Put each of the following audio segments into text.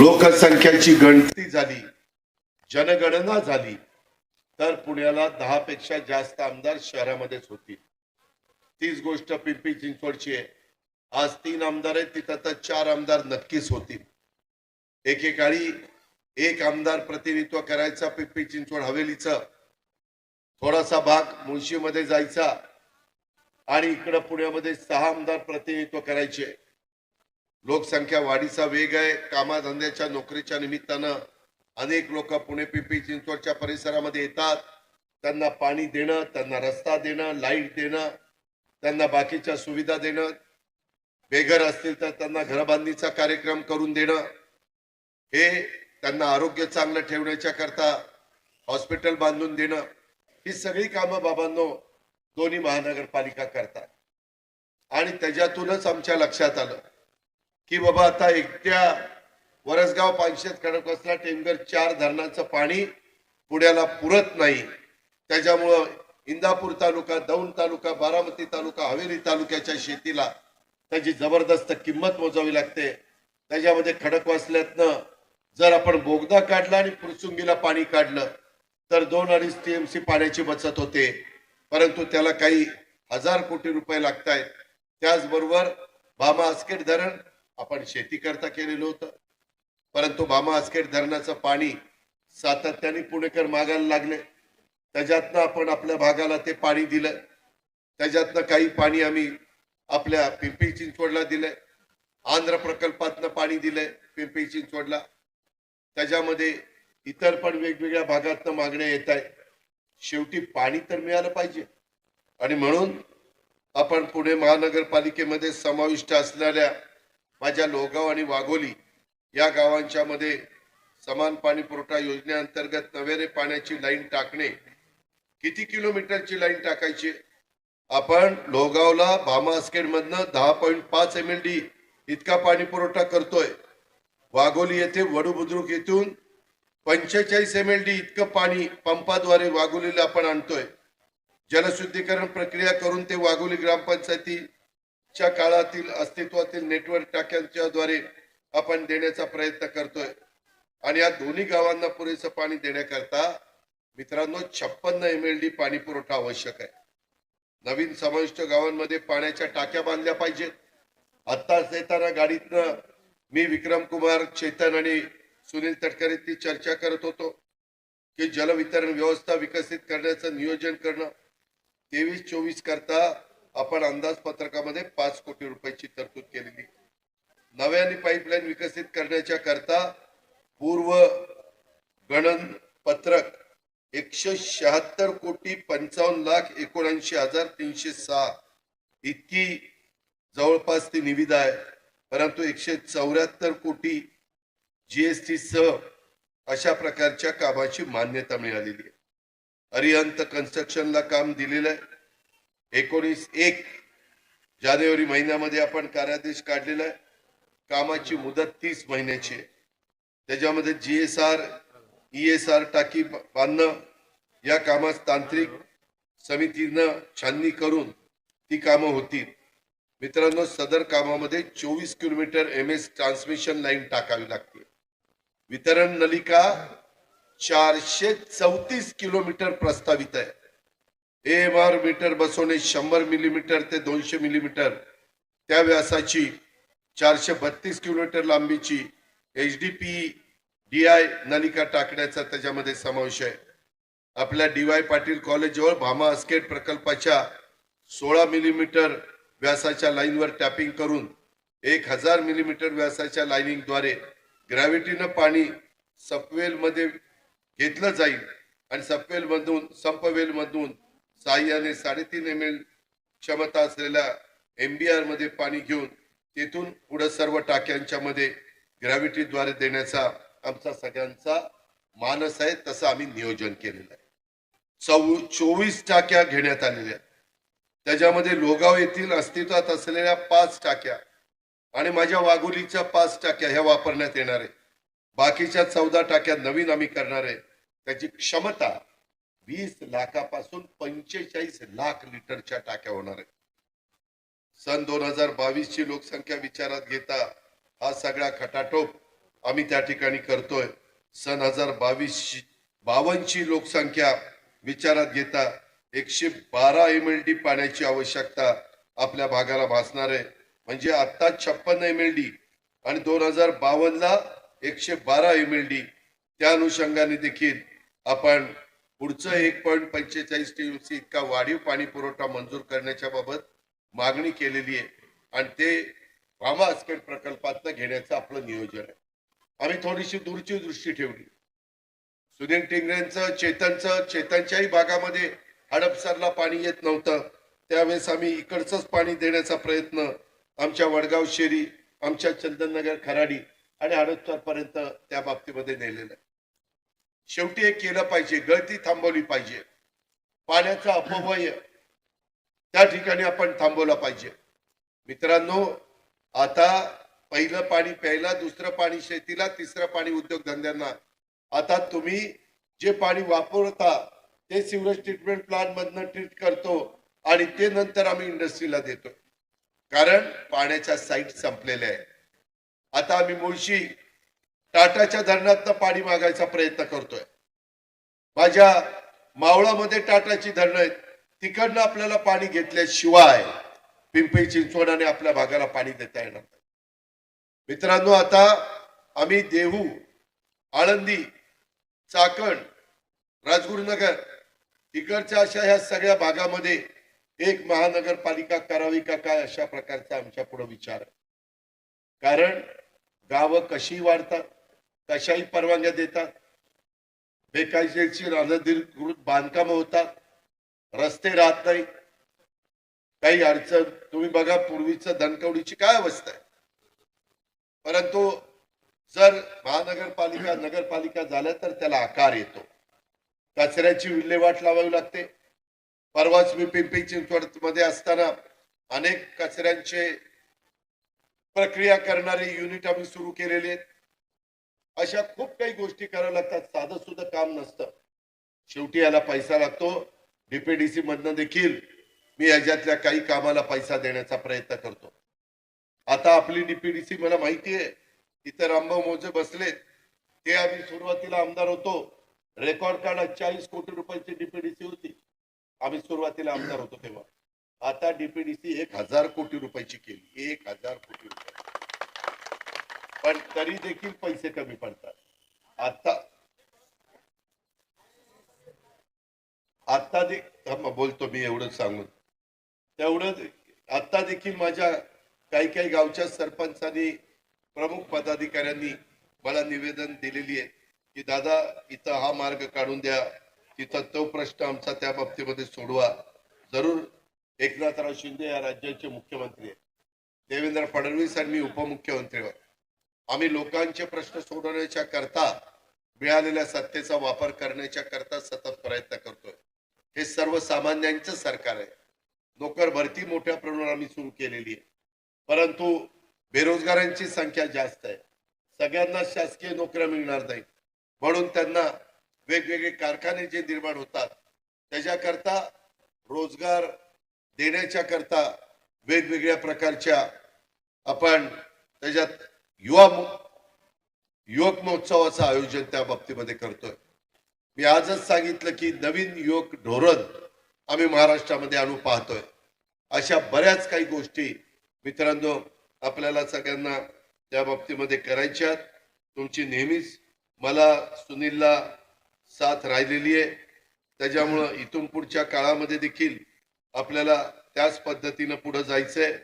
लोकसंख्येची गणती झाली जनगणना झाली तर पुण्याला दहा पेक्षा जास्त आमदार शहरामध्येच होतील. तीच गोष्ट पिंपरी चिंचवडची आहे. आज तीन आमदार आहेत तिथं तर चार आमदार नक्कीच होतील. एकेकाळी एक आमदार प्रतिनिधित्व करायचा पिंपरी चिंचवड हवेलीचं. थोडासा भाग मुळशीमध्ये जायचा. आणि इकडं पुण्यामध्ये सहा आमदार प्रतिनिधित्व करायचे. लोकसंख्या वाढीचा वेग आहे. कामाधंद्याच्या नोकरीच्या निमित्तानं अनेक लोक पुणे पिंपरी चिंचवडच्या परिसरामध्ये येतात. त्यांना पाणी देणं त्यांना रस्ता देणं लाइट देणं त्यांना बाकीच्या सुविधा देणं. बेघर असतील तर त्यांना घरबांधणीचा कार्यक्रम करून देणं. हे त्यांना आरोग्य चांगलं ठेवण्याच्या करता हॉस्पिटल बांधून देणं. ही सगळी कामं बाबांनो दोन्ही महानगरपालिका करतात. आणि त्याच्यातूनच आमच्या लक्षात आलं. की बाबा आता एकट्या वरसगाव पानशेत खडकवासला टेमघर चार धरणाचं पाणी पुण्याला पुरत नाही. त्याच्यामुळं इंदापूर तालुका दौंड तालुका बारामती तालुका हवेली तालुक्याच्या शेतीला त्याची जबरदस्त किंमत मोजावी लागते. त्याच्यामध्ये खडकवासल्यातनं जर आपण बोगदा काढला आणि फुरसुंगीला पाणी काढलं तर दोन अडीच टी एम सी पाण्याची बचत होते. परंतु त्याला काही हजार कोटी रुपये लागत आहेत त्याचबरोबर भामा आस्केट धरण आपण शेती करता केलेलं होतं. परंतु भामा आसखेड धरणाचं पाणी सातत्याने पुणेकर मागायला लागले. त्याच्यातनं आपण आपल्या भागाला ते पाणी दिलं. त्याच्यातनं काही पाणी आम्ही आपल्या पिंपरी चिंचवडला दिलंय. आंध्र प्रकल्पातनं पाणी दिलंय पिंपरी चिंचवडला. त्याच्यामध्ये इतर पण वेगवेगळ्या भागातनं मागण्या येत आहेत. शेवटी पाणी तर मिळालं पाहिजे. आणि म्हणून आपण पुणे महानगरपालिकेमध्ये समाविष्ट असणाऱ्या माझ्या लोहगाव आणि वाघोली या गावांच्या मध्ये समान पाणी पुरवठा योजनेअंतर्गत नव्याने पाण्याची लाईन टाकणे किती किलोमीटरची लाईन टाकायची? आपण लोहगावला भामा मधनं दहा पॉईंट पाच एम एल डी इतका पाणी पुरवठा करतोय. वाघोली येथे वडू बुद्रुक येथून पंचेचाळीस एम एल डी इतकं पाणी पंपाद्वारे वाघोलीला आपण आणतोय. जलशुद्धीकरण प्रक्रिया करून ते वाघोली ग्रामपंचायती आजच्या काळातील अस्तित्वातील नेटवर्क टाक्यांच्या द्वारे आपण देण्याचा प्रयत्न करतोय. आणि या दोन्ही गावांना पुरेसं पाणी देण्याकरता मित्रांनो छप्पन्न एम एल डी पाणी पुरवठा आवश्यक आहे. नवीन समाविष्ट गावांमध्ये पाण्याच्या टाक्या बांधल्या पाहिजेत. आत्ताच येताना गाडीतनं मी विक्रम कुमार चेतन आणि सुनील तटकरेंची चर्चा करत होतो की जलवितरण व्यवस्था विकसित करण्याचं नियोजन करणं. तेवीस चोवीस करता आपण अंदाजपत्रकामध्ये पाच कोटी रुपयाची तरतूद केलेली. नव्याने पाईपलाईन विकसित करण्याच्या करता पूर्व गणन पत्रक एकशे शहात्तर कोटी पंचावन्न लाख एकोणऐंशी हजार तीनशे सहा. इतकी जवळपास ती निविदा आहे. परंतु एकशे चौऱ्याहत्तर कोटी जीएसटी सह अशा प्रकारच्या कामाची मान्यता मिळालेली आहे. अरिहंत कन्स्ट्रक्शनला काम दिलेलं आहे. एकोणीस एक जानेवारी महिन्यामध्ये आपण कार्यादेश काढलेला आहे. कामाची मुदत तीस महिन्याची आहे. त्याच्यामध्ये जीएसआर ईएसआर टाकी बांधणं या कामास तांत्रिक समितीनं छाननी करून ती कामं होतील. मित्रांनो सदर कामामध्ये चोवीस kilometre M S transmission line टाकावी लागते. वितरण नलिका चारशे चौतीस किलोमीटर प्रस्तावित आहे. एम आर मीटर बसवणे शंभर मिलीमीटर ते दोनशे मिलीमीटर. त्या व्यासाची चारशे बत्तीस किलोमीटर लांबीची H D P D I नलिका टाकण्याचा त्याच्यामध्ये समावेश आहे. आपल्या डी वाय पाटील कॉलेजजवळ भामा अस्केट प्रकल्पाच्या सोळा मिलीमीटर व्यासाच्या लाईनवर टॅपिंग करून एक हजार मिलीमीटर व्यासाच्या लाईनिंगद्वारे ग्रॅव्हिटीनं पाणी सपवेलमध्ये घेतलं जाईल. आणि सपवेलमधून संपवेलमधून साह्याने साडेतीन एम एल क्षमता असलेल्या एमबीआरमध्ये पाणी घेऊन तेथून पुढे सर्व टाक्यांच्या मध्ये ग्रॅव्हिटीद्वारे देण्याचा आमचा सगळ्यांचा मानस आहे तसं आम्ही नियोजन केलेलं आहे. चौ चोवीस टाक्या घेण्यात आलेल्या आहेत. त्याच्यामध्ये लोगाव येथील अस्तित्वात असलेल्या पाच टाक्या आणि माझ्या वाघोलीच्या पाच टाक्या ह्या वापरण्यात येणार आहे बाकीच्या चौदा टाक्या नवीन आम्ही करणार आहे. त्याची क्षमता वीस लाखापासून पंचेचाळीस लाख लिटरच्या टाक्या होणार आहे सन दोन हजार बावीस ची लोकसंख्या विचारात घेता हा सगळा खटाटोप आम्ही त्या ठिकाणी करतोय. सन हजार बावीस बावनची लोकसंख्या विचारात घेता एकशे बारा एम एल डी पाण्याची आवश्यकता आपल्या भागाला भासणार आहे. म्हणजे आता छप्पन एम एल डी आणि दोन हजार बावन्नला एकशे बारा एम एल डी त्या अनुषंगाने देखील आपण पुढचं एक पॉईंट पंचेचाळीस टीएमसी इतका वाढीव पाणी पुरवठा मंजूर करण्याच्या बाबत मागणी केलेली आहे. आणि ते भामा आसखेड प्रकल्पात घेण्याचं आपलं नियोजन आहे. आम्ही थोडीशी दूरची दृष्टी ठेवली. सुनील टिंगरेंचं चेतनचं चेतनच्याही भागामध्ये हडपसरला पाणी येत नव्हतं. त्यावेळेस आम्ही इकडचंच पाणी देण्याचा प्रयत्न आमच्या वडगाव शेरी आमच्या चंदननगर खराडी आणि हडपसरपर्यंत त्या बाबतीमध्ये नेलेलं आहे. शेवटी हे केलं पाहिजे गळती थांबवली पाहिजे. पाण्याचा अपव्यय त्या ठिकाणी आपण थांबवला पाहिजे. मित्रांनो आता पहिलं पाणी प्यायला दुसरं पाणी शेतीला तिसरं पाणी उद्योगधंद्यांना. आता तुम्ही जे पाणी वापरता ते सिवरेज ट्रीटमेंट प्लांट मधनं ट्रीट करतो आणि ते नंतर आम्ही इंडस्ट्रीला देतो. कारण पाण्याच्या साईट संपलेल्या आहेत. आता आम्ही मुळशी टाटाच्या धरणातनं पाणी मागायचा प्रयत्न करतोय. माझ्या मावळामध्ये टाटाची धरणं आहेत. तिकडनं आपल्याला पाणी घेतल्याशिवाय पिंपरी चिंचवडाने आपल्या भागाला पाणी देता येणार नाही. मित्रांनो आता आम्ही देहू आळंदी चाकण राजगुरुनगर इकडच्या अशा ह्या सगळ्या भागामध्ये एक महानगरपालिका करावी का काय अशा प्रकारचा आमच्या पुढे विचार आहे. कारण गावं कशी वाढतात कशाही परवानग्या देतात. बेकायदेशीर अनधिकृत बांधकाम होतात. रस्ते राहत नाही काही अडचण तुम्ही बघा पूर्वीचं धनकवडीची काय अवस्था आहे. परंतु जर महानगरपालिका नगरपालिका झाल्या तर त्याला आकार येतो. कचऱ्याची विल्हेवाट लावावी लागते. परवाच मी पिंपरी चिंचवडमध्ये असताना अनेक कचऱ्यांचे प्रक्रिया करणारे युनिट आम्ही सुरू केलेले आहेत. अशा खूप काही गोष्टी कराव्या लागतात. साधं सुद्धा काम नसतं. शेवटी याला पैसा लागतो. डीपीडीसी मधनं देखील मी याच्यातल्या काही कामाला पैसा देण्याचा प्रयत्न करतो. आता आपली डीपीडीसी मला माहिती आहे. इथं रामभाऊ मोजे बसलेत. ते आम्ही सुरुवातीला आमदार होतो. रेकॉर्ड कार्ड चाळीस कोटी रुपयाची डीपीडीसी होती. आम्ही सुरुवातीला आमदार होतो तेव्हा. आता डीपीडीसी एक हजार कोटी रुपयाची केली. एक हजार कोटी रुपये पण तरी देखील पैसे कमी पडतात. आता आता दे बोलतो मी एवढंच सांगून. तेवढं आता देखील माझ्या काही काही गावच्या सरपंचांनी प्रमुख पदाधिकाऱ्यांनी मला निवेदन दिलेली आहे की दादा इथं हा मार्ग काढून द्या. तिथं तो प्रश्न आमचा त्या बाबतीमध्ये सोडवा. जरूर एकनाथराव शिंदे या राज्याचे मुख्यमंत्री आहेत. देवेंद्र फडणवीस आणि मी उपमुख्यमंत्रीवर आम्ही लोकांचे प्रश्न सोडवण्याच्या करता मिळालेल्या सत्तेचा वापर करण्याच्या करता सतत प्रयत्न करतोय. हे सर्वसामान्यांचं सरकार आहे. नोकर भरती मोठ्या प्रमाणावर आम्ही सुरू केलेली आहे. परंतु बेरोजगारांची संख्या जास्त आहे. सगळ्यांना शासकीय नोकऱ्या मिळणार नाही म्हणून त्यांना वेगवेगळे कारखाने जे निर्माण होतात त्याच्याकरता रोजगार देण्याच्या करता वेगवेगळ्या प्रकारच्या आपण त्याच्यात युवा युवक महोत्सवाचं आयोजन त्या बाबतीमध्ये करतोय. मी आजच सांगितलं की नवीन युवक धोरण आम्ही महाराष्ट्रामध्ये आणू पाहतोय. अशा बऱ्याच काही गोष्टी मित्रांनो आपल्याला सगळ्यांना त्या बाबतीमध्ये करायच्या तुमची नेहमीच मला सुनीलला साथ राहिलेली आहे. त्याच्यामुळं इथून पुढच्या काळामध्ये देखील आपल्याला त्याच पद्धतीनं पुढं जायचंय.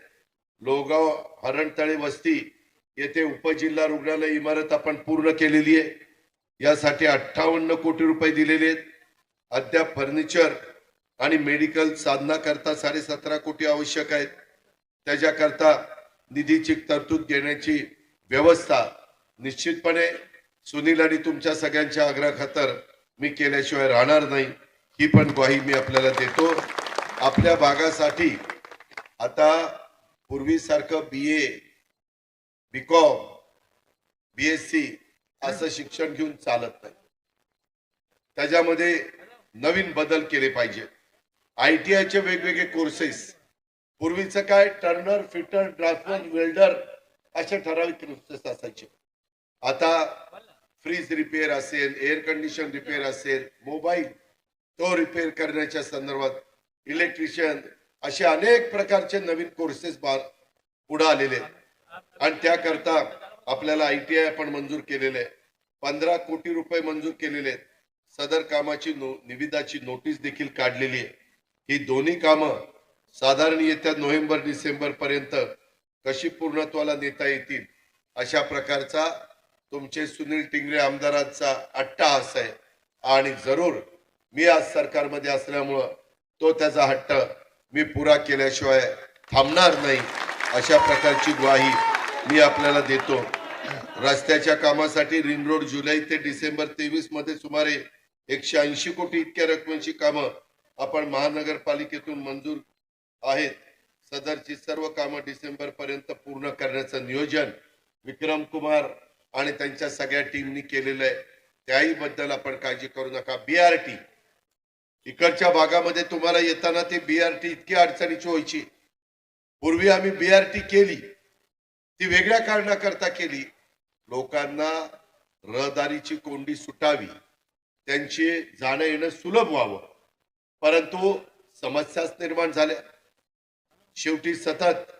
लोगाव हरणतळे वस्ती येथे उपजिल्हा रुग्णालय इमारत आपण पूर्ण केलेली आहे. यासाठी अठ्ठावन्न कोटी रुपये दिलेले आहेत. अद्याप फर्निचर आणि मेडिकल साधना करता साडे सतरा कोटी आवश्यक आहेत. त्याच्याकरता निधीची तरतूद घेण्याची व्यवस्था निश्चितपणे सुनील आणि तुमच्या सगळ्यांच्या आग्रहाखातर मी केल्याशिवाय राहणार नाही. ही पण ग्वाही मी आपल्याला देतो. आपल्या भागासाठी आता पूर्वीसारखं B A B com B S C असं शिक्षण घेऊन चालत नाही. त्याच्यामध्ये नवीन बदल केले पाहिजे. आय टी आयचे वेगवेगळे कोर्सेस पूर्वीचं काय? टर्नर फिटर ड्राफ्टमन वेल्डर असे ठराविक कोर्सेस असायचे. आता फ्रीज रिपेअर असेल एअर कंडिशन रिपेअर असेल मोबाईल तो रिपेअर करण्याच्या संदर्भात इलेक्ट्रिशियन असे अनेक प्रकारचे नवीन कोर्सेस पुढे आलेले आहेत. आणि त्याकरता आपल्याला आय टी आय आपण मंजूर केलेले आहे. पंधरा कोटी रुपये मंजूर केलेले आहेत. सदर कामाची नो निविदाची नोटीस देखील काढलेली आहे. ही दोन्ही कामं साधारण येत्या नोव्हेंबर डिसेंबर पर्यंत कशी पूर्णत्वाला नेता येतील अशा प्रकारचा तुमचे सुनील टिंगरे आमदारांचा अट्टाहास आहे. आणि जरूर मी आज सरकारमध्ये असल्यामुळं तो त्याचा हट्ट मी पुरा केल्याशिवाय थांबणार नाही. अशा प्रकारची ग्वाही मी आपल्याला देतो. रस्त्याच्या कामासाठी रिंग रोड जुलै ते डिसेंबर तेवीसमध्ये सुमारे एकशे ऐंशी कोटी इतक्या रकमेची कामं आपण महानगरपालिकेतून मंजूर आहेत. सदरची सर्व कामं डिसेंबर पर्यंत पूर्ण करण्याचं नियोजन विक्रम कुमार आणि त्यांच्या सगळ्या टीमनी केलेलं आहे. त्याही बद्दल आपण काळजी करू नका. बीआरटी इकडच्या भागामध्ये तुम्हाला येताना ते बीआरटी इतकी अडचणीची व्हायची. पूर्वी आम्ही बी आर टी केली ती वेगळ्या कारणाकरता केली. लोकांना रहदारीची कोंडी सुटावी त्यांची जाणं येणं सुलभ व्हावं. परंतु समस्याच निर्माण झाल्या. शेवटी सतत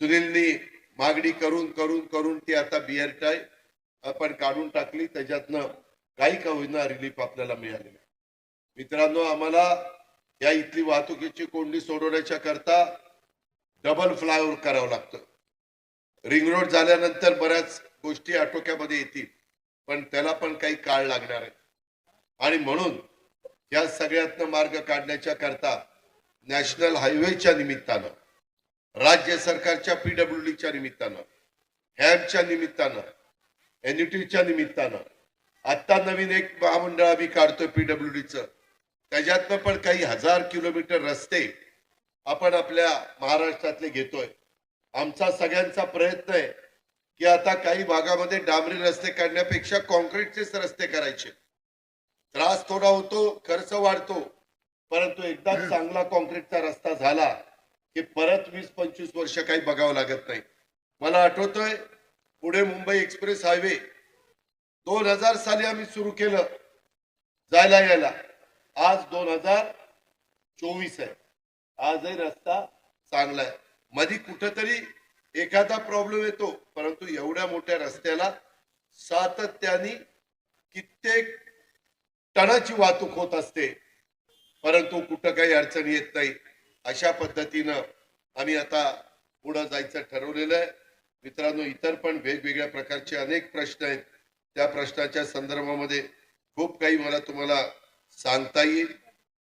सुनीलनी मागणी करून करून करून ती आता बी आरटी आपण काढून टाकली त्याच्यातनं काही का होईना रिलीफ आपल्याला मिळाली मित्रांनो आम्हाला या इथली वाहतुकीची कोंडी सोडवण्याच्या करता डबल फ्लायओव्हर करावं लागतं. रिंग रोड झाल्यानंतर बऱ्याच गोष्टी आटोक्यामध्ये येतील पण त्याला पण काही काळ लागणार आहे. आणि म्हणून या सगळ्यातनं मार्ग काढण्याच्या करता नॅशनल हायवेच्या निमित्तानं राज्य सरकारच्या पीडब्ल्यूडीच्या निमित्तानं हॅमच्या निमित्तानं एनयूटीच्या निमित्तानं आत्ता नवीन एक महामंडळ आम्ही काढतोय पीडब्ल्यूडीचं. त्याच्यातनं पण काही हजार किलोमीटर रस्ते आपण आपल्या महाराष्ट्रातले घेतोय. आमचा सगळ्यांचा प्रयत्न आहे की आता काही भागामध्ये डांबरी रस्ते काढण्यापेक्षा कॉन्क्रीटचेच रस्ते करायचे. त्रास थोडा होतो खर्च वाढतो परंतु एकदा चांगला कॉन्क्रीटचा रस्ता झाला की परत वीस पंचवीस वर्ष काही बघावं लागत नाही. मला आठवतोय पुढे मुंबई एक्सप्रेस हायवे दोन हजार साली आम्ही सुरू केलं जायला यायला आज दोन हजार चोवीस आहे. आजही रस्ता चांगला आहे. मधी कुठंतरी एखादा प्रॉब्लेम येतो परंतु एवढ्या मोठ्या रस्त्याला सातत्याने कित्येक टनाची वाहतूक होत असते. परंतु कुठं काही अडचण येत नाही. अशा पद्धतीनं आम्ही आता पुढं जायचं ठरवलेलं आहे. मित्रांनो इतर पण वेगवेगळ्या प्रकारचे अनेक प्रश्न आहेत. त्या प्रश्नाच्या संदर्भामध्ये खूप काही मला तुम्हाला सांगता येईल.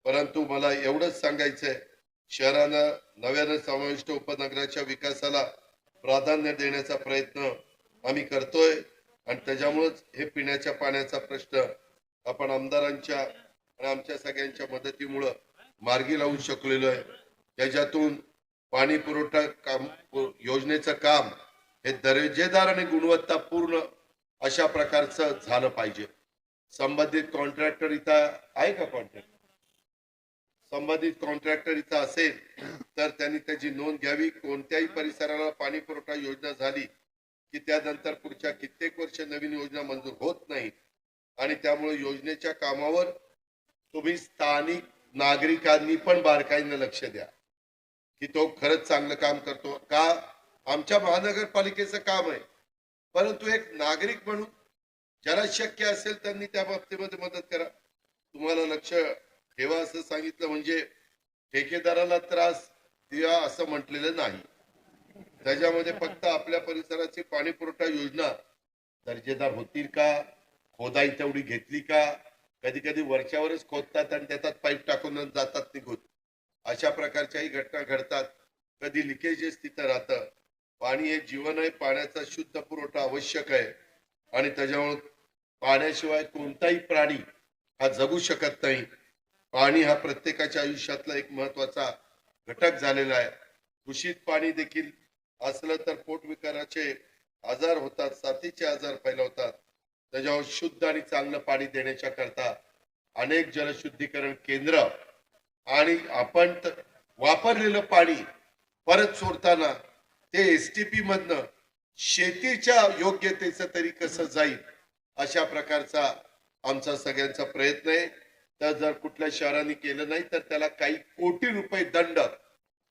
परंतु मला एवढंच सांगायचं आहे शहरानं नव्यानं समाविष्ट उपनगराच्या विकासाला प्राधान्य देण्याचा प्रयत्न आम्ही करतोय. आणि त्याच्यामुळेच हे पिण्याच्या पाण्याचा प्रश्न आपण आमदारांच्या आणि आमच्या सगळ्यांच्या मदतीमुळं मार्गी लावू शकलेलो आहे. त्याच्यातून पाणी पुरवठा काम योजनेचं काम हे दर्जेदार आणि गुणवत्तापूर्ण अशा प्रकारचं झालं पाहिजे. संबंधित कॉन्ट्रॅक्टर इथं आहे का कॉन्ट्रॅक्टर? संबंधित कॉन्ट्रॅक्टर इथं असेल तर त्यांनी त्याची नोंद घ्यावी. कोणत्याही परिसराला पाणी पुरवठा योजना झाली की त्यानंतर पुढच्या कित्येक वर्ष नवीन योजना मंजूर होत नाही आणि त्यामुळे योजनेच्या कामावर तुम्ही स्थानिक नागरिकांनी पण बारकाईनं लक्ष द्या की तो खरंच चांगलं काम करतो. का? आमच्या महानगरपालिकेचं काम आहे. परंतु एक नागरिक म्हणून ज्याला शक्य असेल त्यांनी त्या बाबतीमध्ये मदत करा. तुम्हाला लक्ष ठेवा असं सांगितलं म्हणजे ठेकेदाराला त्रास द्या असं म्हटलेलं नाही. त्याच्यामध्ये फक्त आपल्या परिसराची पाणी पुरवठा योजना दर्जेदार होतील का? खोदाई तेवढी घेतली का? कधी कधी वरच्यावरच खोदतात आणि त्याच्यात पाईप टाकून जातात निघून अशा प्रकारच्याही घटना घडतात. कधी लिकेजेस तिथं राहतं. पाणी हे जीवन आहे पाण्याचा शुद्ध पुरवठा आवश्यक आहे. आणि त्याच्यामुळे पाण्याशिवाय कोणताही प्राणी हा जगू शकत नाही. पाणी हा प्रत्येकाच्या आयुष्यातला एक महत्त्वाचा घटक झालेला आहे. दूषित पाणी देखील असलं तर पोटविकाराचे आजार होतात साथीचे आजार फैलवतात. त्याच्यावर शुद्ध आणि चांगलं पाणी देण्याच्या करता अनेक जलशुद्धीकरण केंद्र आणि आपण वापरलेलं पाणी परत सोडताना ते एस टी पी मधनं शेतीच्या योग्यतेचं तरी कसं जाईल अशा प्रकारचा आमचा सगळ्यांचा प्रयत्न आहे. तर जर कुठल्या शहराने केलं नाही तर त्याला काही कोटी रुपये दंड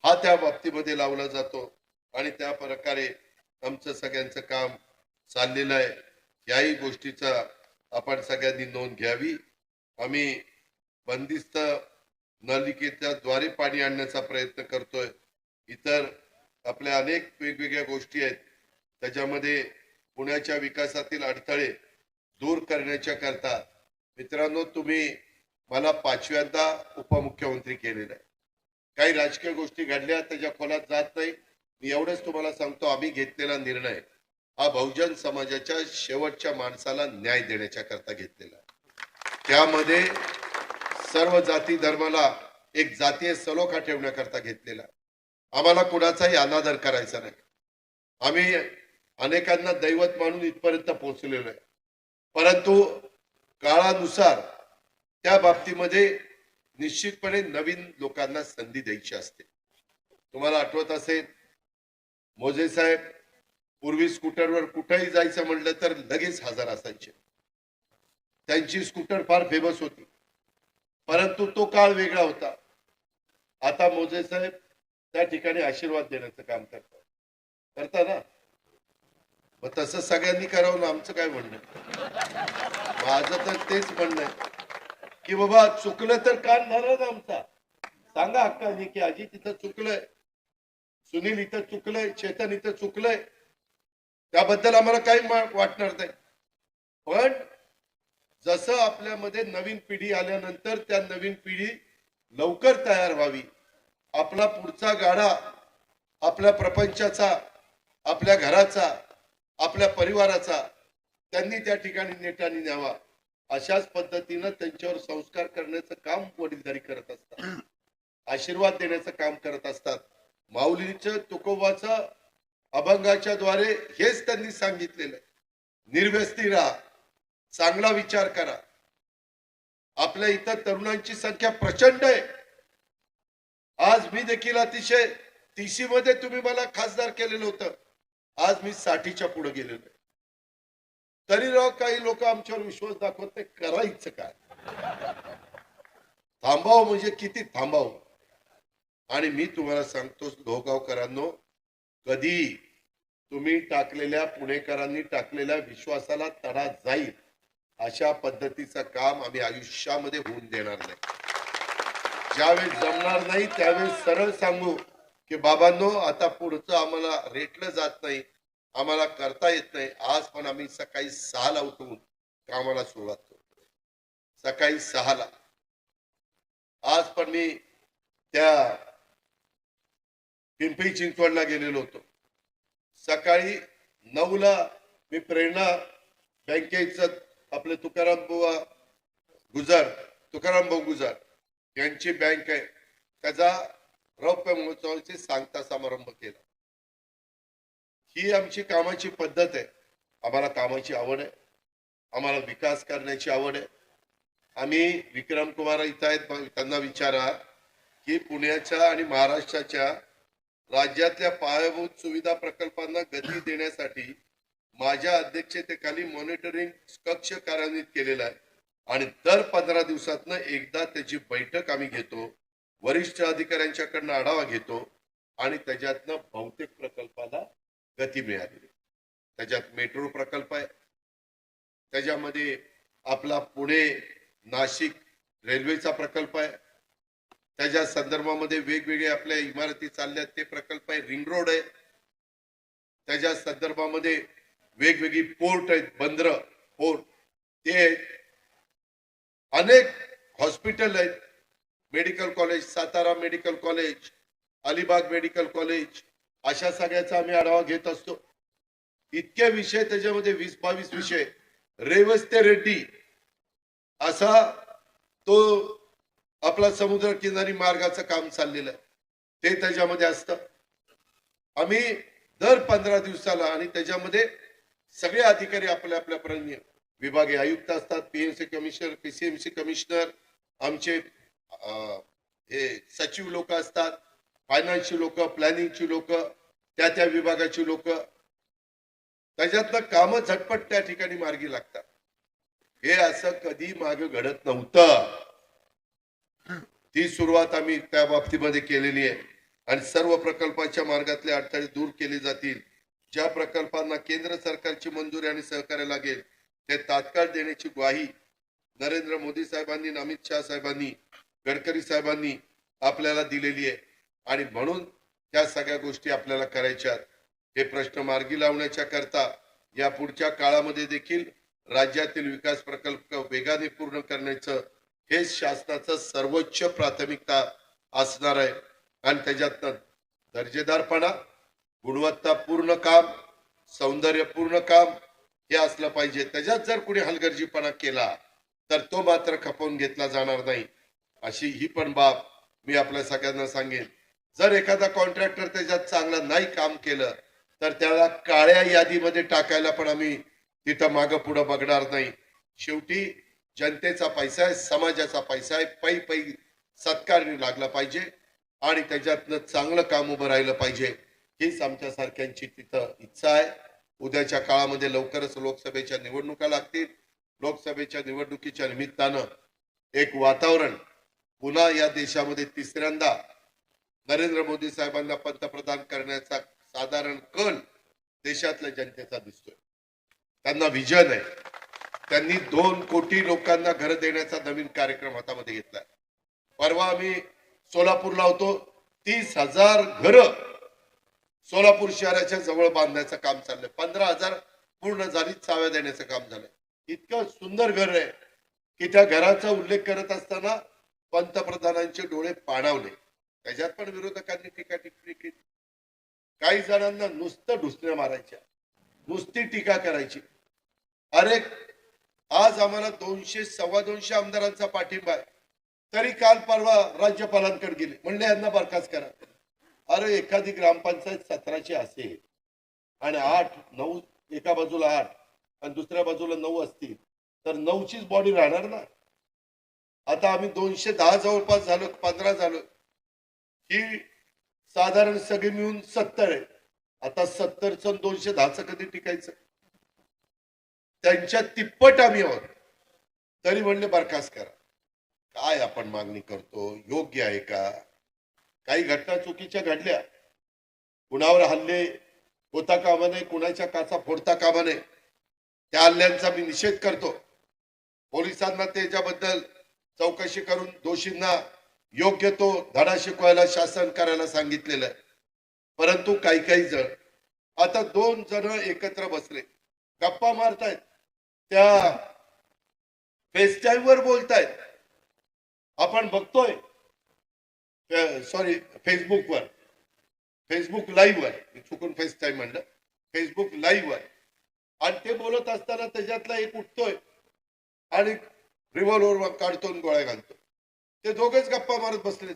हा त्या बाबतीमध्ये लावला जातो. आणि त्या प्रकारे आमचं सगळ्यांचं काम चाललेलं आहे. याही गोष्टीचा आपण सगळ्यांनी नोंद घ्यावी. आम्ही बंदिस्त नलिकेच्या द्वारे पाणी आणण्याचा प्रयत्न करतोय. इतर आपल्या अनेक वेगवेगळ्या गोष्टी आहेत. त्याच्यामध्ये पुण्याच्या विकासातील अडथळे दूर करण्याच्या करता मित्रांनो तुम्ही मला पाचव्यांदा उपमुख्यमंत्री केलेलं आहे. काही राजकीय गोष्टी घडल्या त्याच्या खोलात जात नाही. मी एवढंच तुम्हाला सांगतो आम्ही घेतलेला निर्णय हा बहुजन समाजाच्या शेवटच्या माणसाला न्याय देण्याच्या करता घेतलेला त्यामध्ये सर्व जाती धर्माला एक जातीय सलोखा ठेवण्याकरता घेतलेला आम्हाला कुणाचाही अनादर करायचा नाही. आम्ही अनेकांना दैवत मानून इथपर्यंत पोहोचलेलो आहे. परंतु काळानुसार त्या बाबतीमध्ये निश्चितपणे नवीन लोकांना संधी द्यायची असते. तुम्हाला आठवत असेल मोजे साहेब पूर्वी स्कूटरवर कुठेही जायचं म्हणलं तर लगेच हजर असायचे. त्यांची स्कूटर फार फेमस होती. परंतु तो काळ वेगळा होता. आता मोजे साहेब त्या ठिकाणी आशीर्वाद देण्याचं काम करतात. करता ना? मग तसं सगळ्यांनी करावं ना? आमचं काय म्हणणं माझं तर तेच म्हणणं आहे. की बाबा चुकलं तर कान धरा ना आमचा. सांगा हक्काने की आजी तिथं चुकलंय सुनील इथं चुकलंय चेतन इथं चुकलंय त्याबद्दल आम्हाला काही मा- वाटणार नाही. पण जसं आपल्यामध्ये नवीन पिढी आल्यानंतर त्या नवीन पिढी लवकर तयार व्हावी. आपला पुढचा गाडा आपल्या प्रपंचाचा आपल्या घराचा आपल्या परिवाराचा त्यांनी त्या ठिकाणी नेटाने न्यावा. अशाच पद्धतीनं त्यांच्यावर संस्कार करण्याचं काम वडीलधारी करत असतात. आशीर्वाद देण्याचं काम करत असतात. माऊलीचं तुकोबाचं अभंगाच्या द्वारे हेच त्यांनी सांगितलेलं निर्व्यस्ती राहा. चांगला विचार करा. आपल्या इथं तरुणांची संख्या प्रचंड आहे. आज मी देखील अतिशय तिशी मध्ये तुम्ही मला खासदार केलेलं होतं. आज मी साठीच्या पुढे गेलेलो आहे. तरी राव काही लोक आमच्यावर विश्वास दाखवत नाही करायचं काय? थांबाव म्हणजे किती थांबाव? आणि मी तुम्हाला सांगतो धोगावकरांनो कधी तुम्ही टाकलेल्या पुणेकरांनी टाकलेल्या विश्वासाला तडा जाईल अशा पद्धतीचं काम आम्ही आयुष्यामध्ये होऊन देणार नाही. ज्यावेळेस जमणार नाही त्यावेळेस सरळ सांगू की बाबांनो आता पुढचं आम्हाला रेटलं जात नाही. आम्हाला करता येत नाही. आज पण आम्ही सकाळी सहाला उठून कामाला सुरुवात करतो सकाळी सहाला. आज पण मी त्या पिंपरी चिंचवडला गेलेलो होतो. सकाळी नऊला मी प्रेरणा बँकेचं आपले तुकाराम बुवा गुजर तुकाराम भाऊ गुजर यांची बँक आहे. त्याचा रौप्य महोत्सवाचे सांगता समारंभ केला. ही आमची कामाची पद्धत आहे. आम्हाला कामाची आवड आहे. आम्हाला विकास करण्याची आवड आहे. आम्ही विक्रम कुमार इथं आहेत. त्यांना विचारा की पुण्याच्या आणि महाराष्ट्राच्या राज्यातल्या पायाभूत सुविधा प्रकल्पांना गती देण्यासाठी माझ्या अध्यक्षतेखाली मॉनिटरिंग कक्ष कार्यान्वित केलेला आहे. आणि दर पंधरा दिवसातनं एकदा त्याची बैठक आम्ही घेतो. वरिष्ठ अधिकाऱ्यांच्याकडनं आढावा घेतो. आणि त्याच्यातनं बहुतेक प्रकल्पाला गती मिळाली त्याच्यात मेट्रो प्रकल्प आहे. त्याच्यामध्ये आपला पुणे नाशिक रेल्वेचा प्रकल्प आहे. त्याच्या संदर्भामध्ये वेगवेगळे आपल्या इमारती चालल्यात ते प्रकल्प आहे. रिंग रोड आहे. त्याच्या संदर्भामध्ये वेगवेगळी पोर्ट आहेत. बंदर पोर्ट. ते आहेत. अनेक हॉस्पिटल आहेत. Medical college Satara medical college Alibag medical college अशा सगळ्याचा आम्ही आढावा घेत असतो. इतके विषय त्याच्यामध्ये वीस बावीस विषय. रेवस्ते रेड्डी असा तो आपला समुद्र किनारी मार्गाचं काम चाललेलं आहे. ते त्याच्यामध्ये असतं. आम्ही दर पंधरा दिवसाला आणि त्याच्यामध्ये सगळे अधिकारी आपल्या आपल्यापर्यंत विभागीय आयुक्त असतात पीएमसी कमिशनर पीसीएमसी कमिशनर आमचे हे सचिव लोक असतात. फायनान्सची लोक प्लॅनिंगची लोक त्या त्या विभागाची लोक. त्याच्यातनं कामं झटपट त्या ठिकाणी मार्गी लागतात. हे असं कधी माग घडत नव्हतं. ती सुरुवात आम्ही त्या बाबतीमध्ये केलेली आहे. आणि सर्व प्रकल्पाच्या मार्गातले अडथळे दूर केले जातील. ज्या प्रकल्पांना केंद्र सरकारची मंजुरी आणि सहकार्य लागेल ते तात्काळ देण्याची ग्वाही नरेंद्र मोदी साहेबांनी अमित शहा साहेबांनी गडकरी साहेबांनी आपल्याला दिलेली आहे. आणि म्हणून त्या सगळ्या गोष्टी आपल्याला करायच्या हे प्रश्न मार्गी लावण्याच्या करता या पुढच्या काळामध्ये देखील राज्यातील विकास प्रकल्प वेगाने पूर्ण करण्याचं हे शासनाचं सर्वोच्च प्राथमिकता असणार आहे. आणि त्याच्यातनं दर्जेदारपणा गुणवत्तापूर्ण काम सौंदर्यपूर्ण काम हे असलं पाहिजे. त्याच्यात जर कुणी हलगर्जीपणा केला तर तो मात्र खपवून घेतला जाणार नाही. अशी ही पण बाब मी आपल्या सगळ्यांना सांगेन. जर एखादा कॉन्ट्रॅक्टर त्याच्यात चांगलं नाही काम केलं तर त्याला काळ्या यादीमध्ये टाकायला पण आम्ही तिथं मागं पुढं बघणार नाही. शेवटी जनतेचा पैसा आहे समाजाचा पैसा आहे पै पै सत्कारणी लागला पाहिजे आणि त्याच्यातनं चांगलं काम उभं राहिलं पाहिजे. हीच आमच्या सारख्यांची तिथं इच्छा आहे. उद्याच्या काळामध्ये लवकरच लोकसभेच्या निवडणुका लागतील. लोकसभेच्या निवडणुकीच्या निमित्तानं एक वातावरण पुन्हा या देशामध्ये तिसऱ्यांदा नरेंद्र मोदी साहेबांना पंतप्रधान करण्याचा साधारण कल देशातल्या जनतेचा दिसतोय. त्यांना विजन आहे. त्यांनी दोन कोटी लोकांना घर देण्याचा नवीन कार्यक्रम हातामध्ये घेतलाय. परवा आम्ही सोलापूरला होतो तीस हजार घर सोलापूर शहराच्या जवळ बांधण्याचं काम चाललंय. पंधरा हजार पूर्ण झाली चाव्या देण्याचं काम झालंय. इतकं सुंदर घर आहे की त्या घराचा उल्लेख करत असताना पंतप्रधानांचे डोळे पाणावले. त्याच्यात पण विरोधकांनी टीका टिप्पणी केली. काही जणांना नुसतं ढुसण्या मारायच्या. नुसती टीका करायची. अरे आज आम्हाला दोनशे सव्वा दोनशे आमदारांचा पाठिंबा आहे. तरी काल परवा राज्यपालांकडे गेले. म्हणले यांना बरखास्त करा. अरे एखादी ग्रामपंचायत सतराची असेल आणि आठ नऊ एका बाजूला आठ आणि दुसऱ्या बाजूला नऊ असतील तर नऊचीच बॉडी राहणार ना? आता आम्ही दोनशे दहा जवळपास झालो पंधरा झालो. ही साधारण सगळे मिळून सत्तर आहे आता सत्तरचं दोनशे दहाचं कधी टिकायचं? त्यांच्या तिप्पट आम्ही आहोत. तरी म्हणले बरखास्त करा. काय आपण मागणी करतो? योग्य आहे का? काही घटना चुकीच्या घडल्या. कुणावर हल्ले होता कामा नये कुणाच्या काचा फोडता कामा नये त्या हल्ल्यांचा मी निषेध करतो. पोलिसांना त्याच्याबद्दल चौकशी करून दोषींना योग्य तो धडा शिकवायला शासन करायला सांगितलेलं आहे. परंतु काही काही जण आता दोन जण एकत्र बसले. गप्पा मारतायत. त्या फेसटाईम वर बोलतायत. आपण बघतोय. सॉरी फेसबुकवर फेसबुक लाईव्ह वर. मी चुकून फेस टाईम म्हणलं. फेसबुक लाईव्ह वर. आणि ते बोलत असताना त्याच्यातला एक उठतोय. आणि रिव्हॉल्वर काढतो गोळ्या घालतो ते दोघेच गप्पा मारत बसले.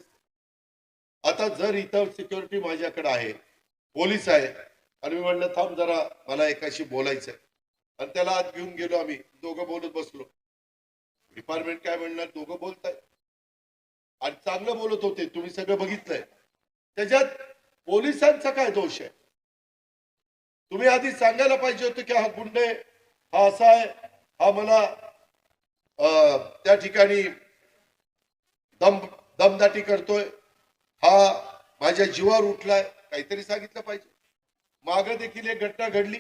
आता जर इथं सिक्युरिटी माझ्याकडे आहे पोलीस आहे आणि मी म्हणलं थांब जरा मला एकाशी बोलायचंय. आणि त्याला आत घेऊन गेलो आम्ही दोघं बोलत बसलो. डिपार्टमेंट काय म्हणणार दोघं बोलताय. आणि चांगलं बोलत होते तुम्ही सगळं बघितलंय. त्याच्यात पोलिसांचा काय दोष आहे? तुम्ही आधी सांगायला पाहिजे होतं की हा गुंडे हा असा आहे हा मला त्या ठिकाणी दम दमदाटी करतोय. हा माझ्या जीवावर उठलाय. काहीतरी सांगितलं पाहिजे. माग देखील एक घटना घडली.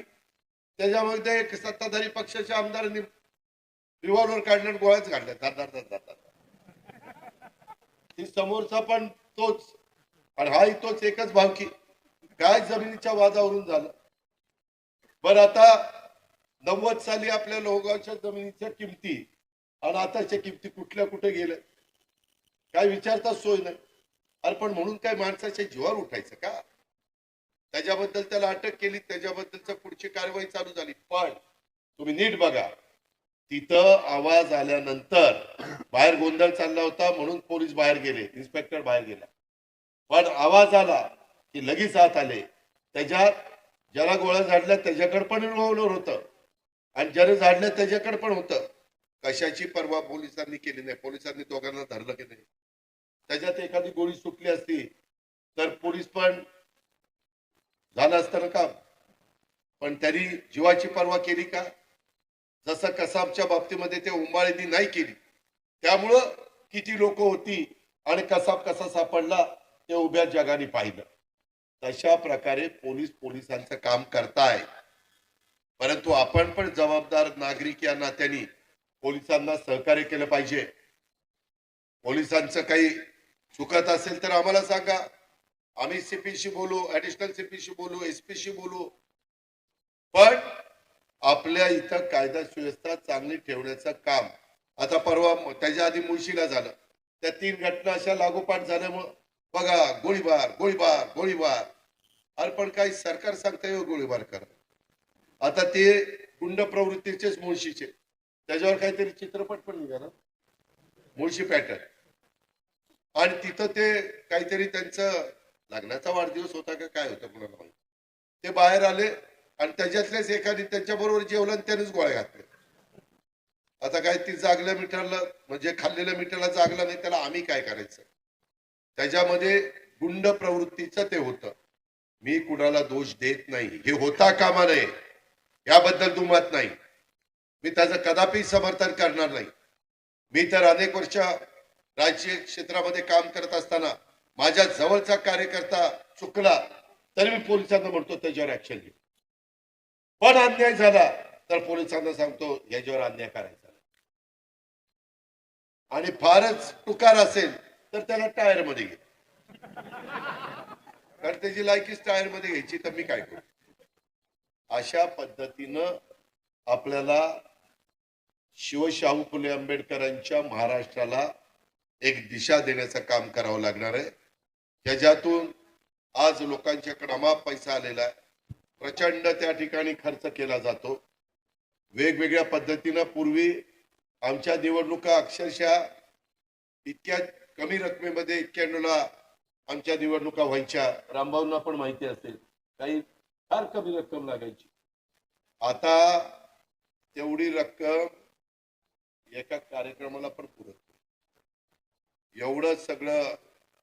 त्याच्यामध्ये एक सत्ताधारी पक्षाच्या आमदारांनी रिव्हॉल्वर काढल्या आणि गोळ्याच काढल्या धार धार ती समोरचा पण तोच. आणि हाही तोच एकच भावकी. काय जमिनीच्या वादावरून झालं? बरं आता नव्वद साली आपल्या लोहगावच्या जमिनीच्या किमती आणि आताच्या किमती कुठल्या कुठे गेल्या? काय विचारता सोय नाही. अरे पण म्हणून काय माणसाच्या जीवावर उठायचं का? त्याच्याबद्दल त्याला अटक केली त्याच्याबद्दलच पुढची कारवाई चालू झाली. पण तुम्ही नीट बघा तिथं आवाज आल्यानंतर बाहेर गोंधळ चालला होता म्हणून पोलीस बाहेर गेले इन्स्पेक्टर बाहेर गेला. पण आवाज आला की लगेच आत आले. त्याच्यात ज्याला गोळ्या झाडल्या त्याच्याकडे पण रिव्हॉल्वर होतं. आणि ज्याने झाडलं त्याच्याकडे पण होतं. कशाची परवा पोलिसांनी केली नाही? पोलिसांनी दोघांना धरलं की नाही? त्याच्यात एखादी गोळी सुटली असती तर पोलीस पण झालं असतं ना पण त्यांनी जीवाची पर्वा केली का? जसं कसाबच्या बाबतीमध्ये ते उंबाळीनी नाही केली. त्यामुळं किती लोक होती आणि कसाब कसा सापडला ते उभ्या जगाने पाहिलं. तशा प्रकारे पोलीस पोलिसांचं काम करताय. परंतु आपण पण जबाबदार नागरिक या नात्याने पोलिसांना सहकार्य केलं पाहिजे. पोलिसांचं काही चुकत असेल तर आम्हाला सांगा. आम्ही सीपीशी बोलू ऍडिशनल सीपीशी बोलू एसपीशी बोलू. पण आपल्या इथं कायदा सुव्यवस्था चांगली ठेवण्याचं काम. आता परवा त्याच्या आधी मुळशीला झालं. त्या तीन घटना अशा लागोपाठ झाल्यामुळं बघा गोळीबार गोळीबार गोळीबार. अरे पण काही सरकार सांगता येऊ गोळीबार करा आता ते गुंड प्रवृत्तीचेच मुळशीचे. त्याच्यावर काहीतरी चित्रपट पण निघाला. मुळशी पॅटर्न. आणि तिथं ते काहीतरी त्यांचं लग्नाचा वाढदिवस होता का काय होतं कुणाला माहिती ते बाहेर आले आणि त्याच्यातल्याच एकाने त्यांच्या बरोबर जेवलं आणि त्यानेच गोळ्या घातल्या. आता काय ती जागल्या मिठाला म्हणजे खाल्लेल्या मिठाला जागलं नाही त्याला आम्ही काय करायचं? त्याच्यामध्ये गुंड प्रवृत्तीचं ते होतं. मी कुणाला दोष देत नाही. हे होता कामा नये. याबद्दल दुमत नाही. मी त्याचं कदापि समर्थन करणार नाही. मी तर अनेक वर्ष राजकीय क्षेत्रामध्ये काम करत असताना माझ्या जवळचा कार्यकर्ता चुकला तरी मी पोलिसांना म्हणतो त्याच्यावर ऍक्शन घेऊ पण अन्याय झाला तर पोलिसांना सांगतो याच्यावर अन्याय करायचा आणि फारच तुकार असेल तर त्याला टायरमध्ये घे. कारण त्याची लायकीच टायरमध्ये घ्यायची तर मी काय करू? अशा पद्धतीनं आपल्याला शिवशाहू फुले आंबेडकरांच्या महाराष्ट्राला एक दिशा देण्याचं काम करावं लागणार आहे. त्याच्यातून आज लोकांच्याकडे अमाप पैसा आलेला आहे. प्रचंड त्या ठिकाणी खर्च केला जातो. वेगवेगळ्या पद्धतीनं पूर्वी आमच्या निवडणुका अक्षरशः इतक्या कमी रकमेमध्ये एक्क्याण्णवला आमच्या निवडणुका व्हायच्या. रामभाऊंना पण माहिती असेल. काही फार कमी रक्कम लागायची. आता तेवढी रक्कम एका कार्यक्रमाला पण पुरत एवढं सगळं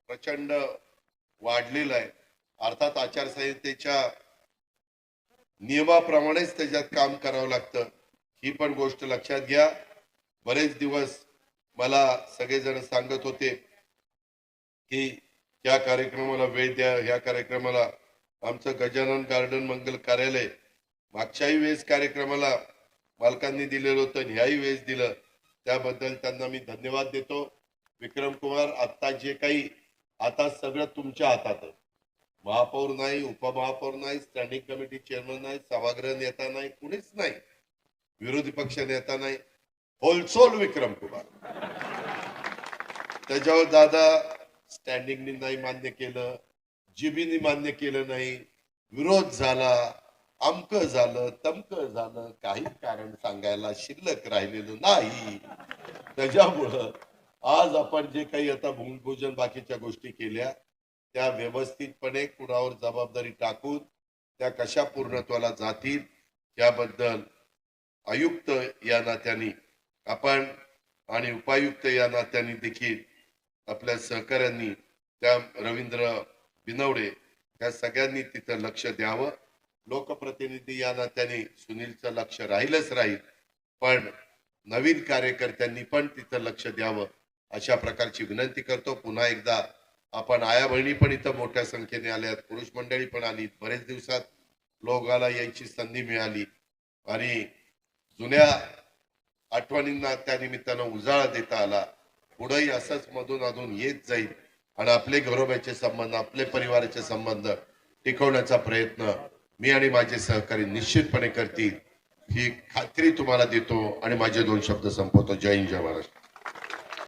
प्रचंड वाढलेलं आहे. अर्थात आचारसंहितेच्या नियमाप्रमाणेच त्याच्यात काम करावं लागतं. ही पण गोष्ट लक्षात घ्या. बरेच दिवस मला सगळेजण सांगत होते की या कार्यक्रमाला वेळ द्या या कार्यक्रमाला आमचं गजानन गार्डन मंगल कार्यालय मागच्याही वेळेस कार्यक्रमाला मालकांनी दिलेलं होतं आणि ह्याही वेळेस दिलं. त्याबद्दल त्यांना मी धन्यवाद देतो. विक्रम कुमार आता जे काही आता सगळं तुमच्या हातात महापौर नाही उपमहापौर नाही स्टँडिंग कमिटी चेअरमन नाही सभागृह नेता नाही कुणीच नाही. विरोधी पक्ष नेता नाही. होलसोल विक्रम कुमार त्याच्यावर दादा स्टँडिंगनी नाही मान्य केलं जीबीनी मान्य केलं नाही. विरोध झाला अमक झालं तमक झालं काही कारण सांगायला शिल्लक राहिलेलं नाही. त्याच्यामुळं आज आपण जे काही आता भूमिपूजन बाकीच्या गोष्टी केल्या त्या व्यवस्थितपणे कुणावर जबाबदारी टाकून त्या कशा पूर्णत्वाला जातील याबद्दल आयुक्त या नात्याने आपण आणि उपायुक्त या नात्याने देखील आपल्या सहकाऱ्यांनी त्या रवींद्र बिनवडे या सगळ्यांनी तिथं लक्ष द्यावं. लोकप्रतिनिधी या नात्याने सुनीलचं लक्ष राहीलच राहील पण नवीन कार्यकर्त्यांनी पण तिथं लक्ष द्यावं. अशा प्रकारची विनंती करतो. पुन्हा एकदा आपण आया बहिणी पण इथं मोठ्या संख्येने आल्यात पुरुष मंडळी पण आली बरेच दिवसात लोकाला यायची संधी मिळाली. आणि जुन्या आठवणींना त्या निमित्तानं उजाळा देता आला. पुढेही असंच मधून अधून येत जाईल. आणि आपले घरोब्याचे संबंध आपले परिवाराचे संबंध टिकवण्याचा प्रयत्न मी आणि माझे सहकारी निश्चितपणे करतील. ही खात्री तुम्हाला देतो आणि माझे दोन शब्द संपवतो. जय हिंद जय महाराष्ट्र.